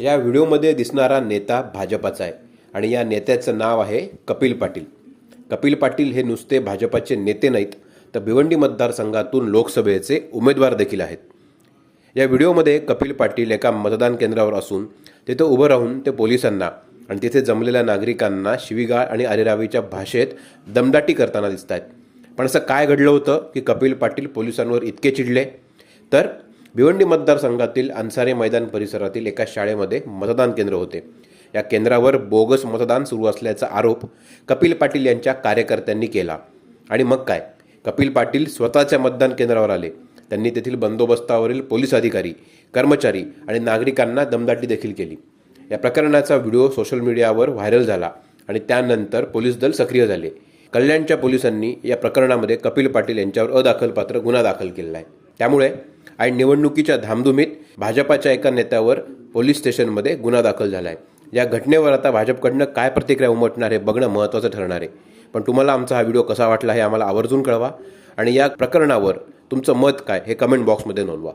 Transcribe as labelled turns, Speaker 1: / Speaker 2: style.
Speaker 1: या व्हिडिओमध्ये दिसणारा नेता भाजपाचा आहे आणि या नेत्याचं नाव आहे कपिल पाटील. कपिल पाटील हे नुसते भाजपाचे नेते नाहीत तर भिवंडी मतदारसंघातून लोकसभेचे उमेदवार देखील आहेत. या व्हिडिओमध्ये कपिल पाटील एका मतदान केंद्रावर असून तिथं उभं राहून ते पोलिसांना आणि तिथे जमलेल्या नागरिकांना शिवीगाळ आणि अरेरावीच्या भाषेत दमदाटी करताना दिसत आहेत पण असं काय घडलं होतं की कपिल पाटील पोलिसांवर इतके चिडले? तर भिवंडी मतदारसंघातील अन्सारे मैदान परिसरातील एका शाळेमध्ये मतदान केंद्र होते. या केंद्रावर बोगस मतदान सुरू असल्याचा आरोप कपिल पाटील यांच्या कार्यकर्त्यांनी केला. आणि मग काय? कपिल पाटील स्वतःच्या मतदान केंद्रावर आले. त्यांनी तेथील बंदोबस्तावरील पोलीस अधिकारी कर्मचारी आणि नागरिकांना दमदाटी देखील केली. या प्रकरणाचा व्हिडिओ सोशल मीडियावर व्हायरल झाला आणि त्यानंतर पोलीस दल सक्रिय झाले. कल्याणच्या पोलिसांनी या प्रकरणामध्ये कपिल पाटील यांच्यावर अदाखलपात्र गुन्हा दाखल केला आहे. त्यामुळे आणि निवडणुकीच्या धामधुमीत भाजपाच्या एका नेत्यावर पोलीस स्टेशनमध्ये गुन्हा दाखल झाला आहे या घटनेवर आता भाजपकडनं काय प्रतिक्रिया उमटणार हे बघणं महत्त्वाचं ठरणार आहे. पण तुम्हाला आमचा हा व्हिडिओ कसा वाटला हे आम्हाला आवर्जून कळवा. आणि या प्रकरणावर तुमचं मत काय हे कमेंट बॉक्समध्ये नोंदवा.